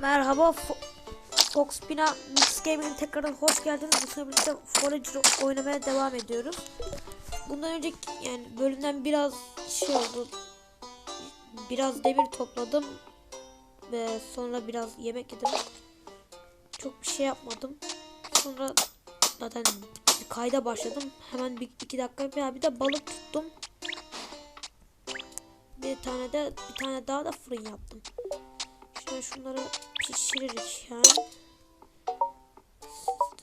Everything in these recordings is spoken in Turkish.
Merhaba Fo Fox Mix Gaming'in tekrardan hoş geldiniz. Bu sefer birlikte Forager oynamaya devam ediyoruz. Bundan önceki yani bölümden biraz şey oldu. Biraz demir topladım ve sonra biraz yemek yedim. Çok bir şey yapmadım. Sonra zaten kayda başladım. Hemen bir iki dakika bir, bir de balık tuttum. Bir tane de bir tane daha da fırın yaptım. Şimdi şunları pişirirken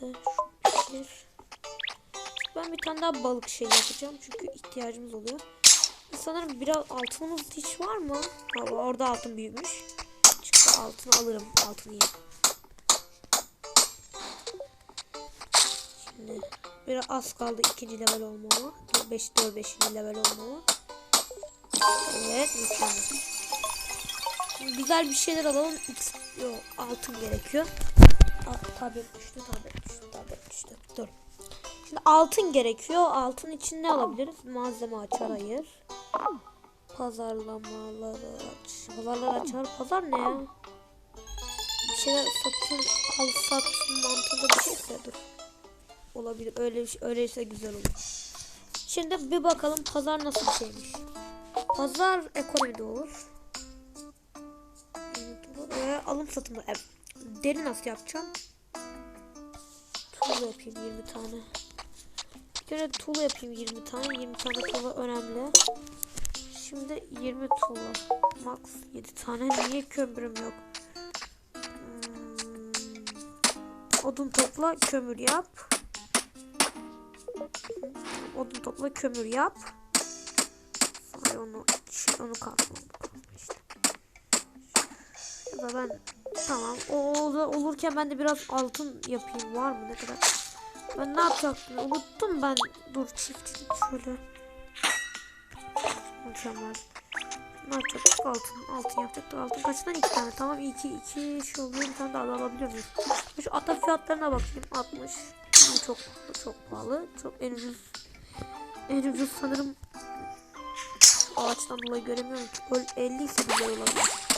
de pişir. Ben bir tane daha balık şey yapacağım çünkü ihtiyacımız oluyor. Sanırım biraz altınımız hiç var mı? Ha, orada altın büyümüş. Çıktı altını alırım. Altını yiyeyim. Şimdi biraz az kaldı ikinci level olmama. 5 4 5. level olmama. Evet mükemmel. Güzel bir şeyler alalım. X yok altın gerekiyor. Aa, tablet düştü, tablet düştü, tablet düştü. Dur. Şimdi altın gerekiyor. Altın için ne alabiliriz? Malzeme açar hayır. Pazarlamaları aç. Pazarlar açar. Pazar ne ya? Bir şeyler satın al sat mantığında bir şeyse dur. Olabilir. Öyle öyleyse güzel olur. Şimdi bir bakalım pazar nasıl bir şeymiş. Pazar ekonomide olur. Ve alım satımı. Evet. Deri nasıl yapacağım? Tuğla yapayım 20 tane. Bir kere tuğla yapayım 20 tane. 20 tane tuğla önemli. Şimdi 20 tuğla. Max 7 tane. Niye kömürüm yok? Hmm. Odun topla kömür yap. Odun topla kömür yap. Sonra onu onu kalkma. işte. Ya da ben tamam. O olurken ben de biraz altın yapayım. Var mı? Ne kadar? Ben ne yapacaktım? Unuttum ben. Dur çiftçilik şöyle. Mükemmel. Ne yapacaktık? Altın altın yapacaktık. Altın kaçtan iki tane? Tamam iki iki şey oluyor. Bir tane daha da alabiliyor muyuz şu ata fiyatlarına bakayım. 60 bu çok çok pahalı. Çok en ucuz en ucuz sanırım ağaçtan dolayı göremiyorum ki. Öl- 50 ise güzel olabilir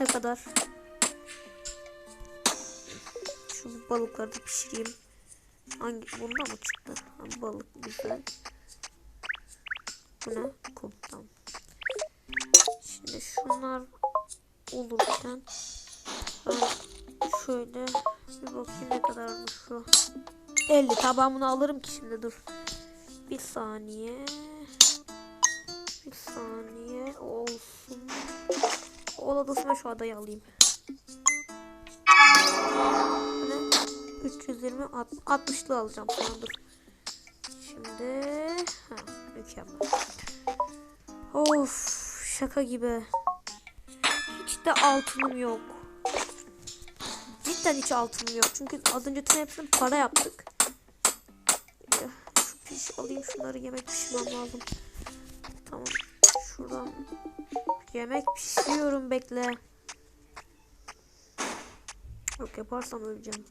ne kadar? Şu balıkları da pişireyim. Hangi bunda mı çıktı? Ha, balık güzel. Bu ne? Kum. Şimdi şunlar olurken şöyle bir bakayım ne kadarmış şu. 50 tabağımını alırım ki şimdi dur. Bir saniye. Bir saniye olsun. Ol adasına şu adayı alayım. Bu ne? 320 60'lı alacağım sonra dur. Şimdi ha, mükemmel. Of şaka gibi. Hiç de altınım yok. Cidden hiç altınım yok. Çünkü az önce tüm hepsini para yaptık. Şu piş alayım şunları yemek pişirmem lazım. Tamam. Şuradan Yemek pişiriyorum bekle. Yok yaparsam öleceğim.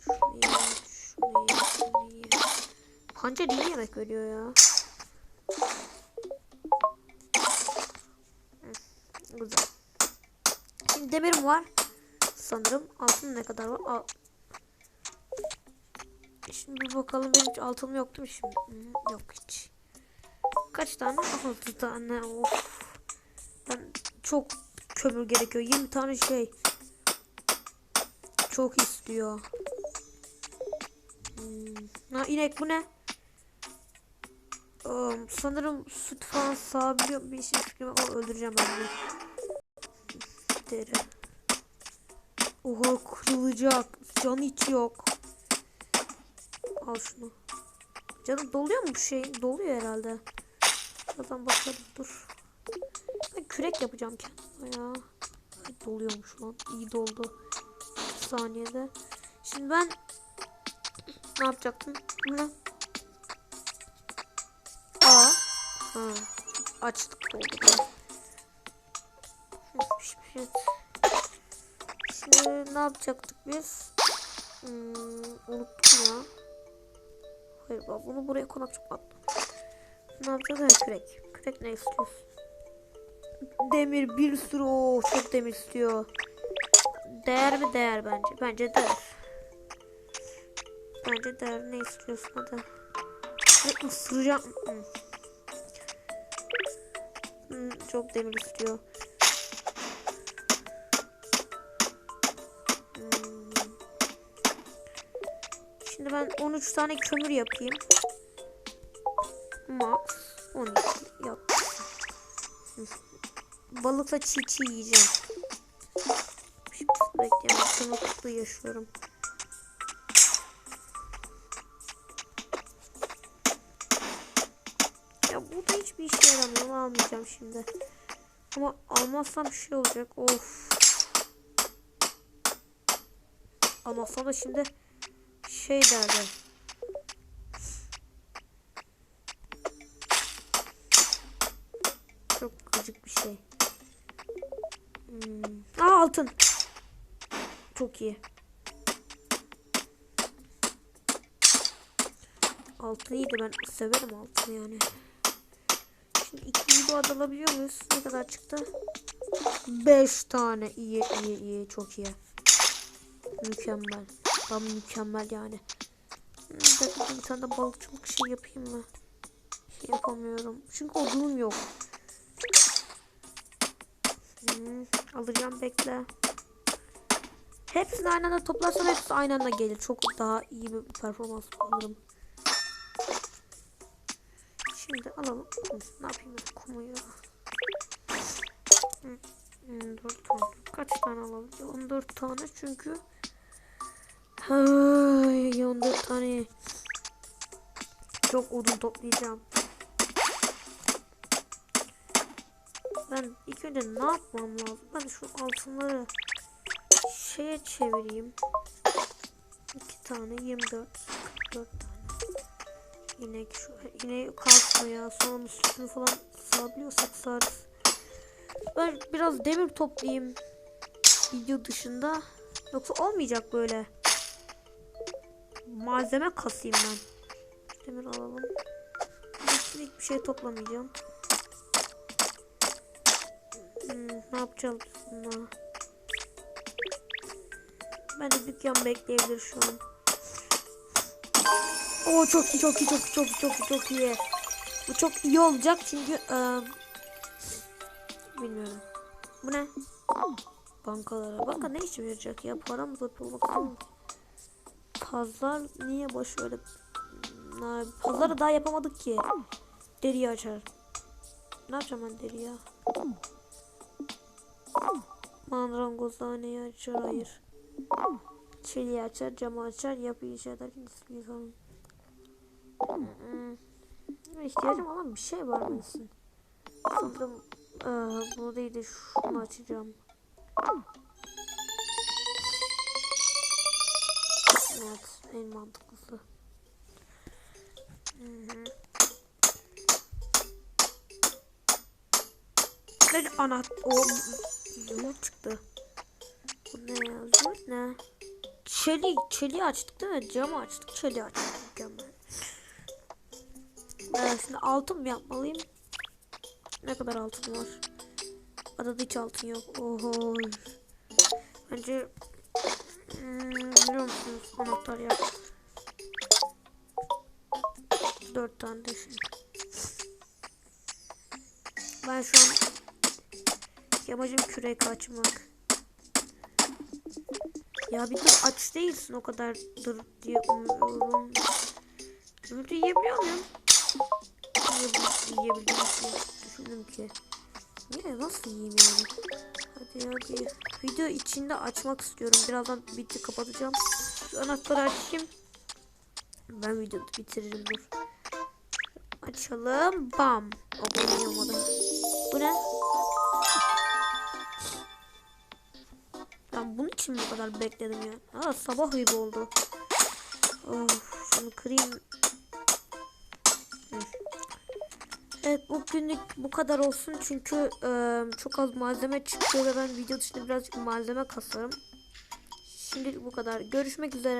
Şunu ye, şunu ye, şunu ye. Pancar iyi yemek veriyor ya. Güzel. Şimdi demirim var. Sanırım altın ne kadar var? Al. Şimdi bir bakalım benim hiç altınım yok değil mi şimdi? Yok hiç. Kaç tane? 6 tane. Of. Çok kömür gerekiyor. 20 tane şey. Çok istiyor. Hmm. Ha inek bu ne? Um, sanırım süt falan sağabiliyor. Bir şey fikrim var. Öldüreceğim ben bunu. Deri. Oha kırılacak. Can hiç yok. Al şunu. Canım doluyor mu bu şey? Doluyor herhalde. Birazdan bakalım dur. Kürek yapacağım kendime ya. Doluyormuş lan. İyi doldu. Bir saniyede. Şimdi ben ne yapacaktım? Ne? Aa. Ha. Açtık oldu. Evet. Şimdi ne yapacaktık biz? Hmm, unuttum ya. Hayır bak bunu buraya konak çok attım. Ne yapacağız? Evet kürek. Kürek ne istiyorsun? Demir bir sürü o çok demir istiyor. Değer mi değer bence. Bence değer. Bence değer ne istiyorsun hadi. Ve ısıracağım. Hmm. Hmm, çok demir istiyor. Hmm. Şimdi ben 13 tane kömür yapayım. Max 12 yap. Balıkla çiğ çiğ yiyeceğim. Bekleyin. Sınıflı yaşıyorum. Ya bu da hiçbir işe yaramıyor. Almayacağım şimdi. Ama almazsam şey olacak. Of. Almazsam da şimdi şey derler. Altın. Çok iyi. Altın iyiydi ben severim altını yani. Şimdi ikiyi bu alabiliyor muyuz? Ne kadar çıktı? 5 tane. İyi iyi iyi çok iyi. Mükemmel. Tam mükemmel yani. Bir tane de balıkçılık şey yapayım mı? Şey yapamıyorum. Çünkü odunum yok. Hmm, alacağım bekle. Hepsini aynı anda toplarsam hepsi aynı anda gelir. Çok daha iyi bir performans alırım. Şimdi alalım. Ne yapayım ben kumuyu? Hı, hı, 4 tane. Kaç tane alalım? 14 tane çünkü. Hay, 14 tane. Çok odun toplayacağım. Ben ilk önce ne yapmam lazım? Ben şu altınları şeye çevireyim. 2 tane 24 44 tane. Yine şu yine kalkmaya sonra sütünü falan sağabiliyorsak sağarız. Ben biraz demir toplayayım video dışında. Yoksa olmayacak böyle. Malzeme kasayım ben. Demir alalım. Hiçbir şey toplamayacağım. Hmm, ne yapacağız bununla? Bence dükkan bekleyebilir şu an. Oo çok iyi çok iyi çok çok çok iyi çok iyi. Bu çok iyi olacak çünkü eee, bilmiyorum. Bu ne? Bankalara. Banka ne işe yarayacak ya? Paramız yapılmak. Pazar niye boş öyle? Na, pazarı daha yapamadık ki. Deriyi açar. Ne yapacağım ben deriyi? Mandrangozhaneyi açar hayır. Çeliği açar, camı açar, yapı inşa ederken ismi. Hmm. İhtiyacım olan bir şey var mısın? Sanırım ee, bunu değil de şunu açacağım. Evet, en mantıklısı. Ve anahtar... Zümrüt çıktı. Bu ne ya? Zümrüt ne? Çeli, çeli açtık değil mi? Camı açtık. Çeli açtık. Mükemmel. Ee, şimdi altın mı yapmalıyım? Ne kadar altın var? Adada hiç altın yok. Oho. Bence hmm, biliyor musunuz? Anahtar yap. Dört tane şimdi. Ben şu an Yamacım kürek açmak. Ya bir dur aç değilsin o kadardır diye umuyorum. Zümrüt'ü yiyebiliyor muyum? Yiyebil- Yiyebilirim diye düşündüm ki. Niye nasıl yiyeyim yani? Hadi hadi. Video içinde açmak istiyorum. Birazdan bitti kapatacağım. Şu anahtarı açayım. Ben videoyu bitiririm dur. Açalım. Bam. O. Bu ne? Ben bunun için bu kadar bekledim ya? Aa sabah gibi oldu. Of şunu kırayım. Hı. Evet bugünlük bu kadar olsun çünkü e, çok az malzeme çıkıyor ve ben video dışında birazcık malzeme kasarım. Şimdilik bu kadar. Görüşmek üzere.